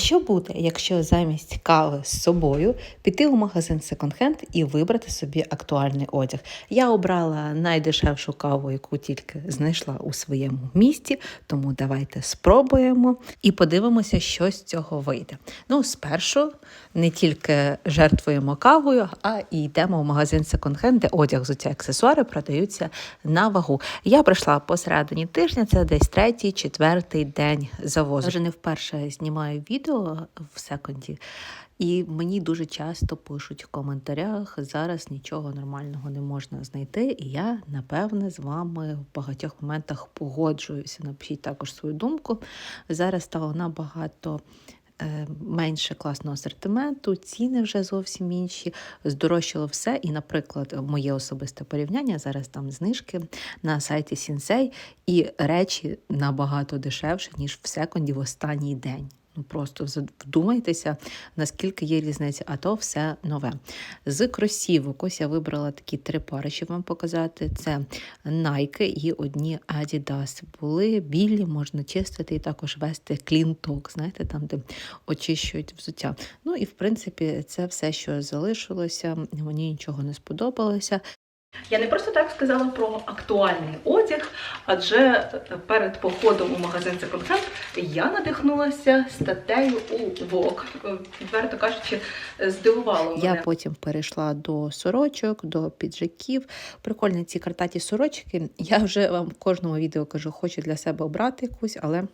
що буде, якщо замість кави з собою піти у магазин секонд-хенд і вибрати собі актуальний одяг? Я обрала найдешевшу каву, яку тільки знайшла у своєму місті, тому давайте спробуємо і подивимося, що з цього вийде. Ну, спершу не тільки жертвуємо кавою, а і йдемо в магазин секонд-хенд, де одяг, взуття, аксесуари продаються на вагу. Я прийшла посередині тижня, це десь третій, четвертий день завозу. Вже не вперше знімаю відео в секонді. І мені дуже часто пишуть в коментарях, зараз нічого нормального не можна знайти. І я, напевне, з вами в багатьох моментах погоджуюся. Напишіть також свою думку. Зараз стало набагато е, менше класного асортименту, ціни вже зовсім інші, здорожчало все. І, наприклад, моє особисте порівняння зараз там знижки на сайті Сінсей, і речі набагато дешевше, ніж в секонді в останній день. Ну просто вдумайтеся, наскільки є різниця, а то все нове. З кросівок ось я вибрала такі три пари, щоб вам показати. Це Nike і одні Adidas. Були білі, можна чистити і також вести клінток, знаєте, там, де очищують взуття. Ну і в принципі, це все, що залишилося. Мені нічого не сподобалося. Я не просто так сказала про актуальний одяг, адже перед походом у магазин Second Hand я надихнулася статтею у Vogue. Відверто кажучи, здивувало мене. Я потім перейшла до сорочок, до піджаків. Прикольні ці картаті сорочки. Я вже вам в кожному відео кажу, хочу для себе обрати якусь, але.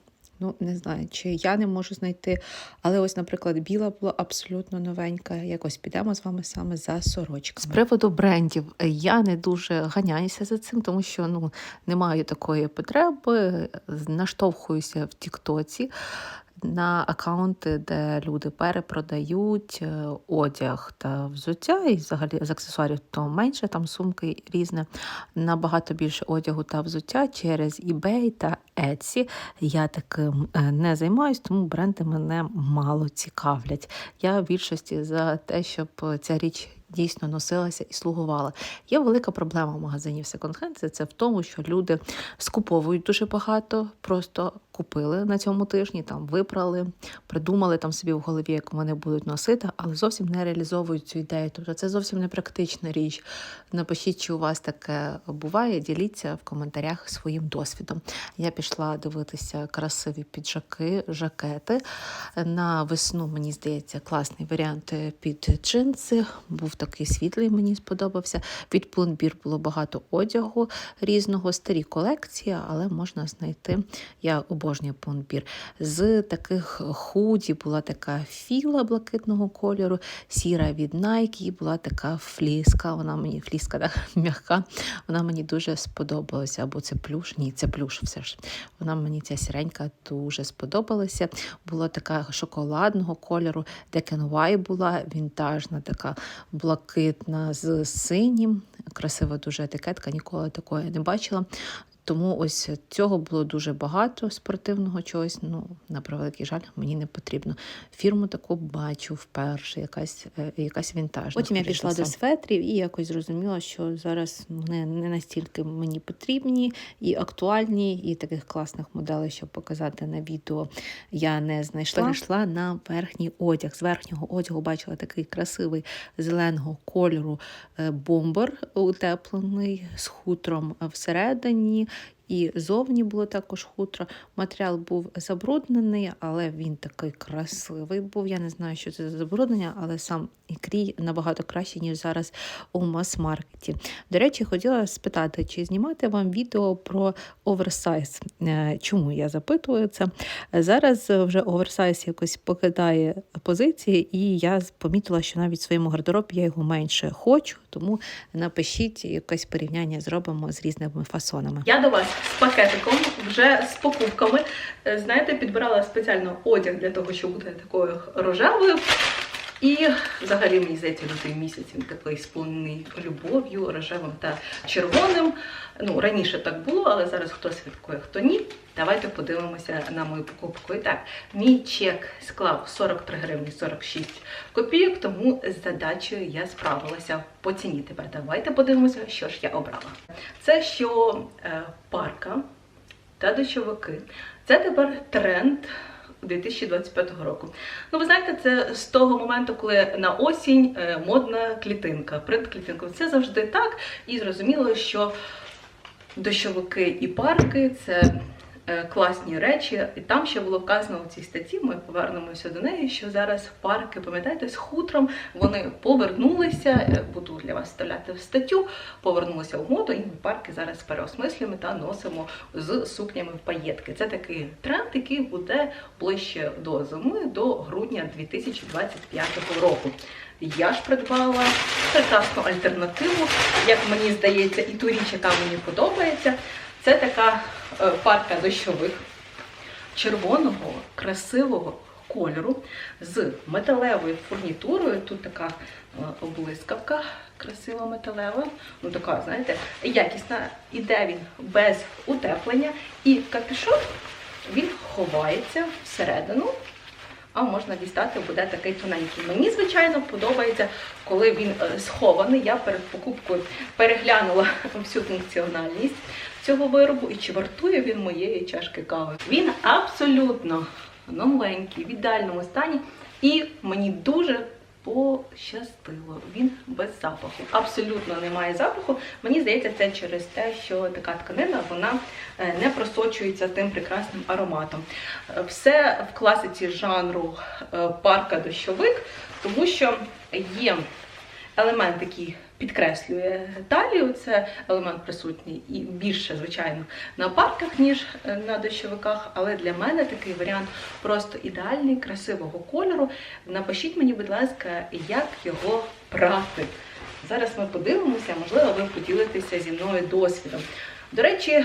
Ну, не знаю, чи я не можу знайти. Але ось, наприклад, біла була абсолютно новенька. Якось підемо з вами саме за сорочками. З приводу брендів я не дуже ганяюся за цим, тому що ну не маю такої потреби. Наштовхуюся в Тіктоці на аккаунти, де люди перепродають е, одяг та взуття, і взагалі з аксесуарів то менше, там сумки різне, набагато більше одягу та взуття через eBay та Etsy. Я таким е, не займаюсь, тому бренди мене мало цікавлять. Я в більшості за те, щоб ця річ. Дійсно носилася і слугувала. Є велика проблема в магазині секонд-хенд, це в тому, що люди скуповують дуже багато, просто купили на цьому тижні, там випрали, придумали там собі в голові, як вони будуть носити, але зовсім не реалізовують цю ідею. Тобто це зовсім не практична річ. Напишіть, чи у вас таке буває, діліться в коментарях своїм досвідом. Я пішла дивитися красиві піджаки, жакети. На весну, мені здається, класний варіант під джинси. Був такий світлий, мені сподобався. Від пломбір було багато одягу різного, старі колекції, але можна знайти. Я обожнюю пломбір. З таких худі була така філа блакитного кольору, сіра від Nike, і була така фліска. Вона мені фліска так м'яка. Вона мені дуже сподобалася. Або це плюш? Ні, це плюш все ж. Вона мені ця сіренька дуже сподобалася. Була така шоколадного кольору, Декенвай була вінтажна, така блакитна з синім. Красива дуже етикетка, ніколи такої не бачила. Тому ось цього було дуже багато спортивного чогось. Ну, на превеликий жаль, мені не потрібно. Фірму таку бачу вперше, якась е, якась вінтажна. Потім я пішла до светрів і якось зрозуміла, що зараз вони не настільки мені потрібні і актуальні, і таких класних моделей, щоб показати на відео, я не знайшла. Перейшла на верхній одяг. З верхнього одягу бачила такий красивий зеленого кольору е, бомбер утеплений з хутром всередині. І зовні було також хутро. Матеріал був забруднений, але він такий красивий був. Я не знаю, що це за забруднення, але сам ікрій набагато краще, ніж зараз у мас-маркеті. До речі, хотіла спитати, чи знімати вам відео про оверсайз. Е, чому я запитую це? Зараз вже оверсайз якось покидає позиції, і я помітила, що навіть в своєму гардеробі я його менше хочу, тому напишіть якесь порівняння зробимо з різними фасонами. Я до вас з пакетиком, вже з покупками. Е, знаєте, підбирала спеціально одяг для того, щоб бути такою рожевою. І взагалі, мені здається, лютий місяць він такий сповнений любов'ю, рожевим та червоним. Ну, раніше так було, але зараз хто святкує, хто ні. Давайте подивимося на мою покупку. І так, мій чек склав 43 гривні 46 копійок, тому з задачею я справилася по ціні. Тепер давайте подивимося, що ж я обрала. Це що е, парка та дощовики. Це тепер тренд 2025 року. Ну, ви знаєте, це з того моменту, коли на осінь е, модна клітинка, принт клітинку. Це завжди так. І зрозуміло, що дощовики і парки це класні речі. І там ще було вказано у цій статті, ми повернемося до неї, що зараз парки, пам'ятаєте, з хутром вони повернулися. е, Буду для вас вставляти в статтю, повернулися в моду, і ми парки зараз переосмислюємо та носимо з сукнями в паєтки. Це такий тренд, який буде ближче до зими, до грудня 2025 року. Я ж придбала прекрасну альтернативу, як мені здається, і ту річ, яка мені подобається. Це така е, парка дощових червоного, красивого кольору з металевою фурнітурою. Тут така облискавка, красиво металева. Ну така, знаєте, якісна. Іде він без утеплення. І капюшон він ховається всередину. А можна дістати, буде такий тоненький. Мені, звичайно, подобається, коли він е, схований. Я перед покупкою переглянула всю функціональність цього виробу і чи вартує він моєї чашки кави. Він абсолютно новенький, в ідеальному стані, і мені дуже пощастило. Він без запаху. Абсолютно немає запаху. Мені здається, це через те, що така тканина вона е, не просочується тим прекрасним ароматом. Е, Все в класиці жанру е, парка дощовик, тому що є елемент, який підкреслює талію, це елемент присутній і більше, звичайно, на парках, ніж е, на дощовиках. Але для мене такий варіант просто ідеальний, красивого кольору. Напишіть мені, будь ласка, як його прати. Зараз ми подивимося, можливо, ви поділитеся зі мною досвідом. До речі,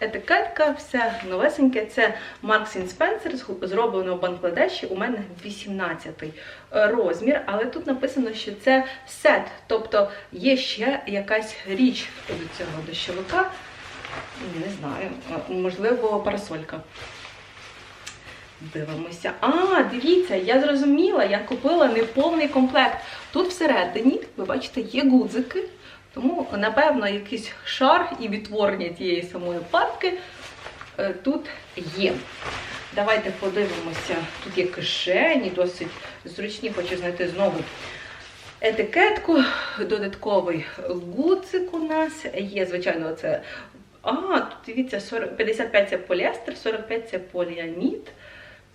етикетка, все новесеньке. Це Marks Spencer, зроблено в Бангладеші. У мене 18 розмір, але тут написано, що це сет, тобто є ще якась річ до цього дощовика. Не знаю, можливо, парасолька. Дивимося. А, дивіться, я зрозуміла, я купила неповний комплект. Тут всередині, ви бачите, є гудзики. Тому, напевно, якийсь шар і відтворення тієї самої парки е, тут є. Давайте подивимося. Тут є кишені, досить зручні, хочу знайти знову етикетку. Додатковий гудзик у нас є, звичайно, це. А, тут дивіться, 40, 55 це поліестер, 45 це поліамід.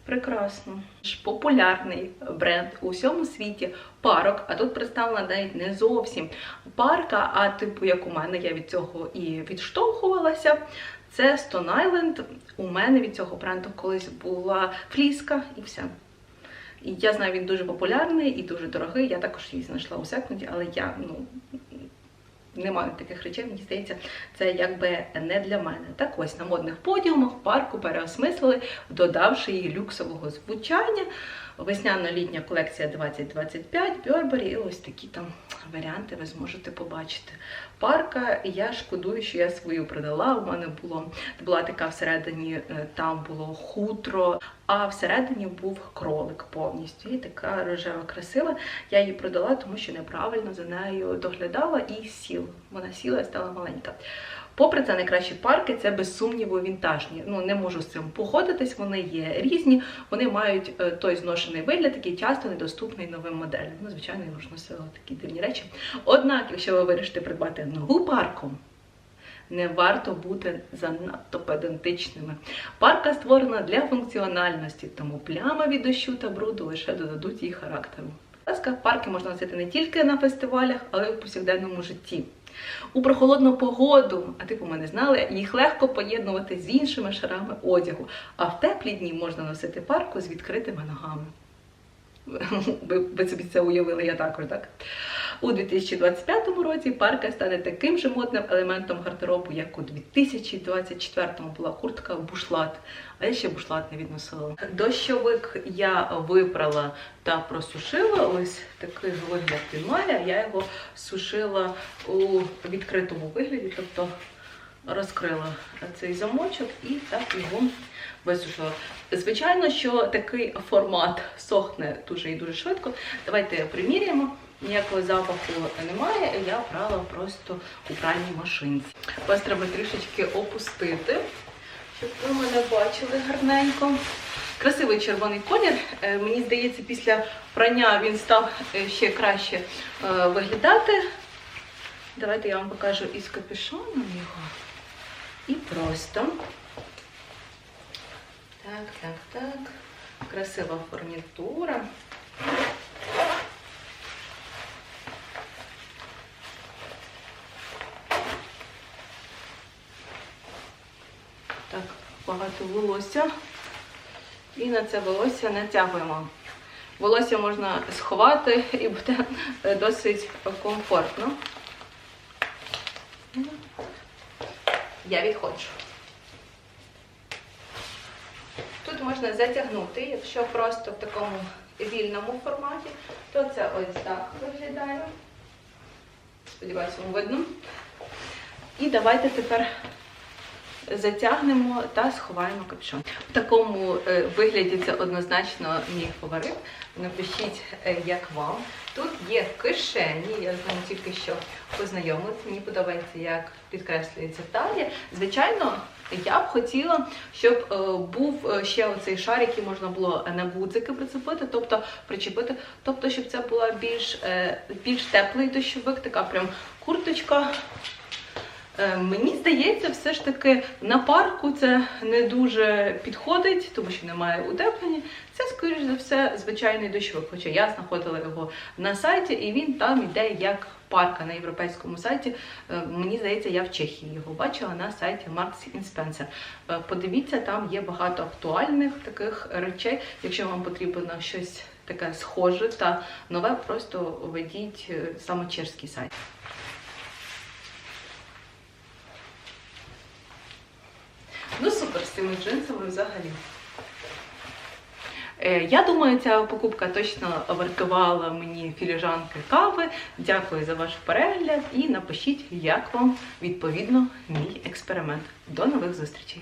Прекрасно. Популярний бренд у всьому світі парок, а тут представлена навіть не зовсім парка, а типу, як у мене, я від цього і відштовхувалася. Це Stone Island. У мене від цього бренду колись була фліска і все. І я знаю, він дуже популярний і дуже дорогий. Я також її знайшла у секунді, але я ну, не маю таких речей, мені здається, це якби не для мене. Так ось на модних подіумах парку переосмислили, додавши їй люксового звучання. Весняно-літня колекція 2025, Burberry, і ось такі там варіанти ви зможете побачити. Парка, я шкодую, що я свою продала. У мене було була така всередині, е, там було хутро, а всередині був кролик повністю. І така рожева красива. Я її продала, тому що неправильно за нею доглядала і сіл. Вона сіла і стала маленька. Попри це, найкращі парки це без сумніву вінтажні. Ну не можу з цим погодитись. Вони є різні, вони мають е, той зношений вигляд, який часто недоступний новим моделям. Ну, звичайно, я носила такі дивні речі. Однак, якщо ви вирішите придбати нову парку, не варто бути занадто педантичними. Парка створена для функціональності, тому плями від дощу та бруду лише додадуть їй характеру. Ласка, парки можна носити не тільки на фестивалях, але й у повсякденному житті. У прохолодну погоду, а типу ми не знали, їх легко поєднувати з іншими шарами одягу. А в теплі дні можна носити парку з відкритими ногами. Ви, ви собі це уявили, я також, так? У 2025 році парка стане таким же модним елементом гардеробу, як у 2024-му була куртка бушлат. А я ще бушлат не відносила. Дощовик я випрала та просушила. Ось такий вигляд він має. Я його сушила у відкритому вигляді, тобто розкрила цей замочок і так його висушила. Звичайно, що такий формат сохне дуже і дуже швидко. Давайте приміряємо. Ніякого запаху немає, я прала просто у пральній машинці. Вас треба трішечки опустити, щоб ви мене бачили гарненько. Красивий червоний колір. Е, Мені здається, після прання він став е, ще краще е, виглядати. Давайте я вам покажу із капюшоном його. І просто. Так, так, так. Красива фурнітура. Так, багато волосся. І на це волосся натягуємо. Волосся можна сховати і буде досить комфортно. Я відходжу. Тут можна затягнути, якщо просто в такому вільному форматі, то це ось так виглядає. Сподіваюся, вам видно. І давайте тепер затягнемо та сховаємо капюшон. В такому е, вигляді це однозначно мій фаворит. Напишіть, е, як вам. Тут є кишені, я з ним тільки що познайомилася. Мені подобається, як підкреслюється талія. Звичайно, я б хотіла, щоб е, був ще оцей шар, який можна було на гудзики прицепити, тобто причепити, тобто, щоб це була більш, більш теплий дощовик, така прям курточка. Е, Мені здається, все ж таки на парку це не дуже підходить, тому що немає утеплення. Це, скоріш за все, звичайний дощовик. Хоча я знаходила його на сайті, і він там йде як парка на європейському сайті. Е, Мені здається, я в Чехії його бачила на сайті Marks Spencer. Е, Подивіться, там є багато актуальних таких речей. Якщо вам потрібно щось таке схоже та нове, просто введіть саме чешський сайт. Ну, супер з цими джинсами взагалі. Е, Я думаю, ця покупка точно вартувала мені філіжанки кави. Дякую за ваш перегляд і напишіть, як вам відповідно мій експеримент. До нових зустрічей!